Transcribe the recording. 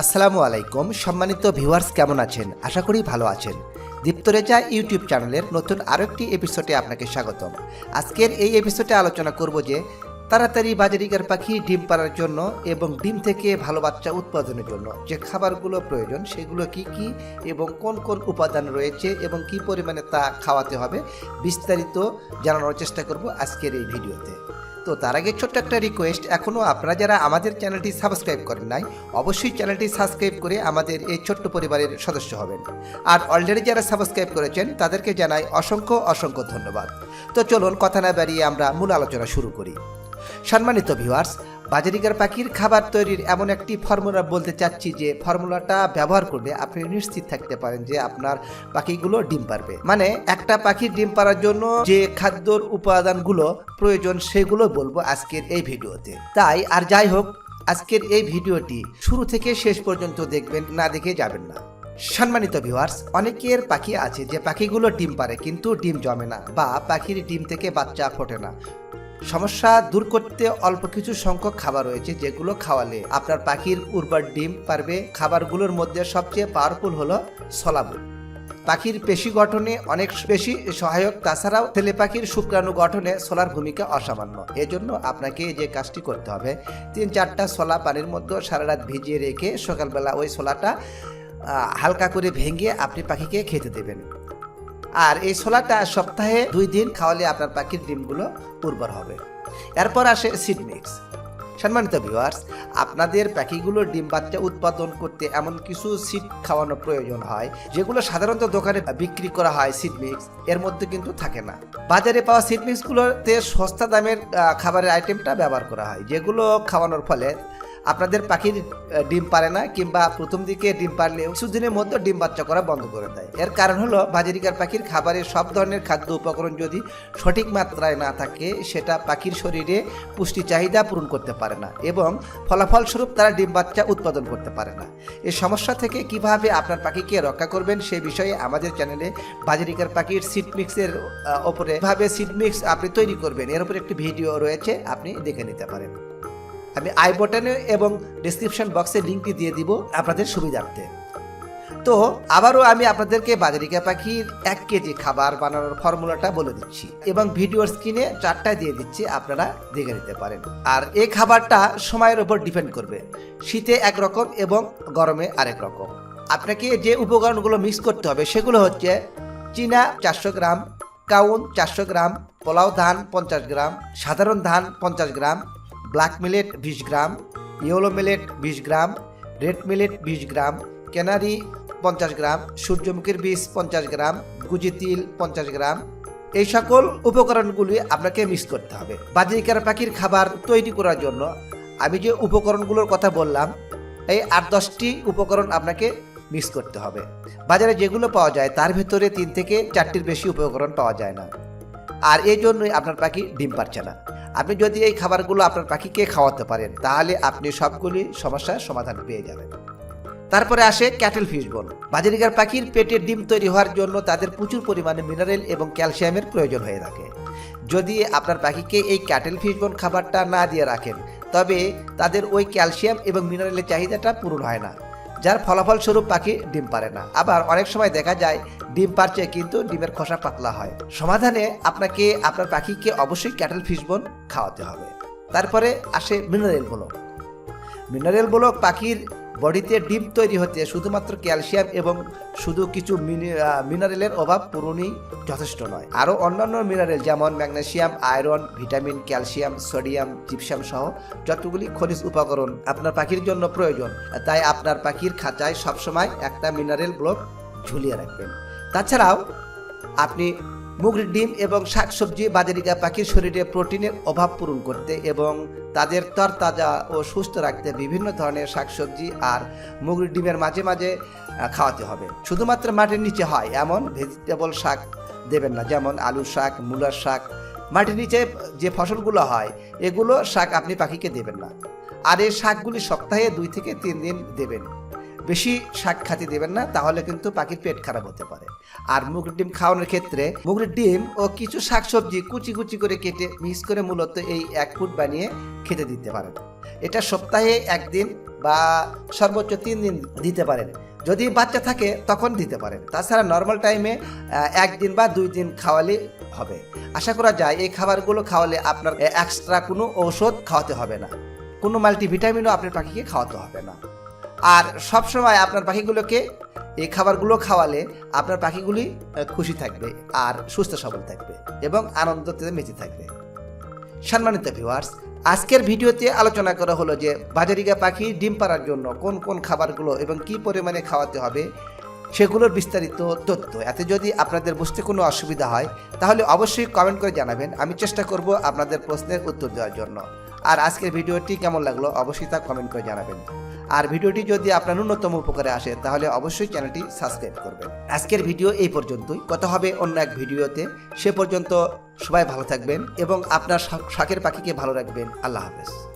আসসালামু আলাইকুম, সম্মানিত ভিউয়ার্স, কেমন আছেন? আশা করি ভালো আছেন। দীপ্তরেজা ইউটিউব চ্যানেলের নতুন আরেকটি এপিসোডে আপনাকে স্বাগতম। আজকের এই এপিসোডে আলোচনা করব যে তাড়াতাড়ি বাজারিকার পাখি ডিম পাড়ার জন্য এবং ডিম থেকে ভালো বাচ্চা উৎপাদনের জন্য। যে খাবারগুলো প্রয়োজন, সেগুলো কি কি এবং কোন কোন উপাদান রয়েছে এবং কি পরিমাণে তা খাওয়াতে হবে, বিস্তারিত জানানোর চেষ্টা করব আজকের এই ভিডিওতে। তো তার আগে ছোট্ট একটা রিকোয়েস্ট এখনও আপনারা যারা আমাদের চ্যানেলটি সাবস্ক্রাইব করেন নাই, অবশ্যই চ্যানেলটি সাবস্ক্রাইব করে আমাদের এই ছোট্ট পরিবারের সদস্য হবেন। আর অলরেডি যারা সাবস্ক্রাইব করেছেন, তাদেরকে জানাই অসংখ্য অসংখ্য ধন্যবাদ। তো চলুন, কথা না বাড়িয়ে আমরা মূল আলোচনা শুরু করি। সম্মানিত ভিউয়ার্স বাজারিকার পাখির খাবার তৈরির এমন একটি ফর্মুলা বলতে চাচ্ছি যে ফর্মুলাটা ব্যবহার করলে আপনি নিশ্চিত থাকতে পারেন যে আপনার পাখিগুলো ডিম পারবে। মানে একটা পাখির ডিম পারার জন্য যে খাদ্যর উপাদানগুলো প্রয়োজন সেগুলো বলব আজকের এই ভিডিওতে। তাই আর যাই হোক, আজকের এই ভিডিওটি শুরু থেকে শেষ পর্যন্ত দেখবেন, না দেখে যাবেন না। সম্মানিত ভিউয়ার্স অনেকের পাখি আছে যে পাখিগুলো ডিম পারে কিন্তু ডিম জমে না বা পাখির ডিম থেকে বাচ্চা ফোটে না। সমস্যা দূর করতে অল্প কিছু সংখ্যক খাবার রয়েছে যেগুলো খাওয়ালে আপনার পাখির উর্বর ডিম পারবে। খাবারগুলোর মধ্যে সবচেয়ে পাওয়ারফুল হলো সলাবুল পাখির পেশি গঠনে অনেক বেশি সহায়ক, তাছাড়াও ছেলে পাখির শুক্রাণু গঠনে সোলার ভূমিকা অসামান্য। এজন্য আপনাকে যে কাজটি করতে হবে, তিন চারটা সোলা পানির মধ্যে সারা রাত ভিজিয়ে রেখে সকালবেলা ওই সোলাটা হালকা করে ভেঙে আপনি পাখিকে খেতে দেবেন। আর এই ছোলাটা সপ্তাহে দুই দিন খাওয়ালে আপনার পাখির ডিমগুলো উর্বর হবে। এরপর আসে সিড মিক্স সম্মানিত ভিউয়ার্স আপনাদের পাখিগুলোর ডিম বাচ্চা উৎপাদন করতে এমন কিছু সিড খাওয়ানো প্রয়োজন হয়, যেগুলো সাধারণত দোকানে বিক্রি করা হয় সিড মিক্স এর মধ্যে কিন্তু থাকে না। বাজারে পাওয়া সিড মিক্সগুলোতে সস্তা দামের খাবারের আইটেমটা ব্যবহার করা হয়, যেগুলো খাওয়ানোর ফলে আপনাদের পাখির ডিম পারে না কিংবা প্রথম দিকে ডিম পারলেও কিছুদিনের মধ্যে ডিম বাচ্চা করা বন্ধ করে দেয়। এর কারণ হলো বাজারিকার পাখির খাবারের সব ধরনের খাদ্য উপকরণ যদি সঠিক মাত্রায় না থাকে, সেটা পাখির শরীরে পুষ্টি চাহিদা পূরণ করতে পারে না এবং ফলাফলস্বরূপ তারা ডিম বাচ্চা উৎপাদন করতে পারে না। এই সমস্যা থেকে কীভাবে আপনার পাখিকে রক্ষা করবেন সে বিষয়ে আমাদের চ্যানেলে বাজারিকার পাখির সিড মিক্সের ওপরে কীভাবে সিড মিক্স আপনি তৈরি করবেন, এর উপরে একটি ভিডিও রয়েছে, আপনি দেখে নিতে পারেন। আমি আই বটনে এবং ডিসক্রিপশন বক্সে লিঙ্কটি দিয়ে দিব আপনাদের সুবিধার্থে। তো আবারও আমি আপনাদেরকে বাজারিকা পাখির এক কেজি খাবার বানানোর ফর্মুলাটা বলে দিচ্ছি এবং ভিডিওর স্ক্রিনে চারটা দিয়ে দিচ্ছি, আপনারা দেখে নিতে পারেন। আর এই খাবারটা সময়ের উপর ডিপেন্ড করবে। শীতে একরকম এবং গরমে আরেক রকম। আপনাকে যে উপকরণগুলো মিক্স করতে হবে সেগুলো হচ্ছে চীনা চারশো গ্রাম, কাউন চারশো গ্রাম, পোলাও ধান পঞ্চাশ গ্রাম, সাধারণ ধান পঞ্চাশ গ্রাম ব্ল্যাক মিলেট বিশ গ্রাম, ইয়েলো মিলেট বিশ গ্রাম, রেড মিলেট বিশ গ্রাম কেনারি পঞ্চাশ গ্রাম, সূর্যমুখীর বীজ পঞ্চাশ গ্রাম, গুজি তিল পঞ্চাশ গ্রাম। এই সকল উপকরণগুলি আপনাকে মিক্স করতে হবে। বাজিকার পাখির খাবার তৈরি করার জন্য আমি যে উপকরণগুলোর কথা বললাম, এই আট দশটি উপকরণ আপনাকে মিক্স করতে হবে। বাজারে যেগুলো পাওয়া যায় তার ভেতরে তিন থেকে চারটির বেশি উপকরণ পাওয়া যায় না। আর এই জন্যই আপনার পাখি ডিম পারছে না। আপনি যদি এই খাবারগুলো আপনার পাখিকে খাওয়াতে পারেন, তাহলে আপনি সবগুলি সমস্যার সমাধান পেয়ে যাবেন। তারপরে আসে ক্যাটেল ফিশ বোন। বাজারিকার পাখির পেটের ডিম তৈরি হওয়ার জন্য তাদের প্রচুর পরিমাণে মিনারেল এবং ক্যালসিয়ামের প্রয়োজন হয়ে থাকে। যদি আপনার পাখিকে এই ক্যাটেল ফিশ খাবারটা না দিয়ে রাখেন, তবে তাদের ওই ক্যালসিয়াম এবং মিনারেলের চাহিদাটা পূরণ হয় না। যার ফলাফল স্বরূপ পাখি ডিম পারে না। আবার অনেক সময় দেখা যায় ডিম পারছে কিন্তু ডিমের খোসা পাতলা হয়। সমাধানে আপনাকে আপনার পাখিকে অবশ্যই ক্যাটেল ফিশ বোন খাওয়াতে হবে। তারপরে আসে মিনারেল ব্লক। মিনারেল ব্লক পাখির বডিতে ডিম তৈরি হতে শুধুমাত্র ক্যালসিয়াম এবং শুধু কিছু মিনারেলের অভাব পূরণই যথেষ্ট নয়। আরও অন্যান্য মিনারেল যেমন magnesium iron, vitamin, calcium, sodium, gypsum সহ যতগুলি খনিজ উপকরণ আপনার পাখির জন্য প্রয়োজন, তাই আপনার পাখির খাঁচায় সবসময় একটা মিনারেল ব্লক ঝুলিয়ে রাখবেন। তাছাড়াও আপনি মুগরির ডিম এবং শাকসবজি বাজারিকা পাখির শরীরে প্রোটিনের অভাব পূরণ করতে এবং তাদের তরতাজা ও সুস্থ রাখতে বিভিন্ন ধরনের শাকসবজি আর মুগরির ডিমের মাঝে মাঝে খাওয়াতে হবে। শুধুমাত্র মাটির নিচে হয়, এমন ভেজিটেবল শাক দেবেন না, যেমন আলু শাক, মূলার শাক। মাটির নিচে যে ফসলগুলো হয়, এগুলো শাক আপনি পাখিকে দেবেন না। আর এই শাকগুলি সপ্তাহে দুই থেকে তিন দিন দেবেন। বেশি শাক খাতি দেবেন না, তাহলে কিন্তু পাখির পেট খারাপ হতে পারে। আর মুগের ডিম খাওয়ানোর ক্ষেত্রে মুগের ডিম ও কিছু শাকসবজি কুচি কুচি করে কেটে মিক্স করে মূলত এই এক ফুট বানিয়ে খেতে দিতে পারেন। এটা সপ্তাহে একদিন বা সর্বোচ্চ তিন দিন দিতে পারেন। যদি বাচ্চা থাকে তখন দিতে পারেন। তাছাড়া নর্মাল টাইমে একদিন বা দুই দিন খাওয়ালে হবে। আশা করা যায় এই খাবারগুলো খাওয়ালে আপনার এক্সট্রা কোনো ঔষধ খাওয়াতে হবে না। কোনো মাল্টিভিটামিনও আপনার পাখিকে খাওয়াতে হবে না। আর সবসময় আপনার পাখিগুলোকে এই খাবারগুলো খাওয়ালে আপনার পাখিগুলি খুশি থাকবে আর সুস্থ, সবল থাকবে এবং আনন্দতে মেতে থাকবে। সম্মানিত ভিউয়ার্স আজকের ভিডিওতে আলোচনা করা হলো যে বাজারিকা পাখি ডিম পাড়ার জন্য কোন কোন খাবারগুলো এবং কি পরিমাণে খাওয়াতে হবে সেগুলোর বিস্তারিত তথ্য। এতে যদি আপনাদের বুঝতে কোনো অসুবিধা হয়, তাহলে অবশ্যই কমেন্ট করে জানাবেন। আমি চেষ্টা করব আপনাদের প্রশ্নের উত্তর দেওয়ার জন্য। আর আজকের ভিডিওটি কেমন লাগল অবশ্যই তা কমেন্ট করে জানাবেন। আর ভিডিওটি যদি আপনার ন্যূনতম উপকারে আসে, তাহলে অবশ্যই চ্যানেলটি সাবস্ক্রাইব করবেন। আজকের ভিডিও এই পর্যন্তই। কথা হবে অন্য এক ভিডিওতে। সে পর্যন্ত সবাই ভালো থাকবেন এবং আপনার শাকের পাখিকে ভালো রাখবেন। আল্লাহ হাফেজ।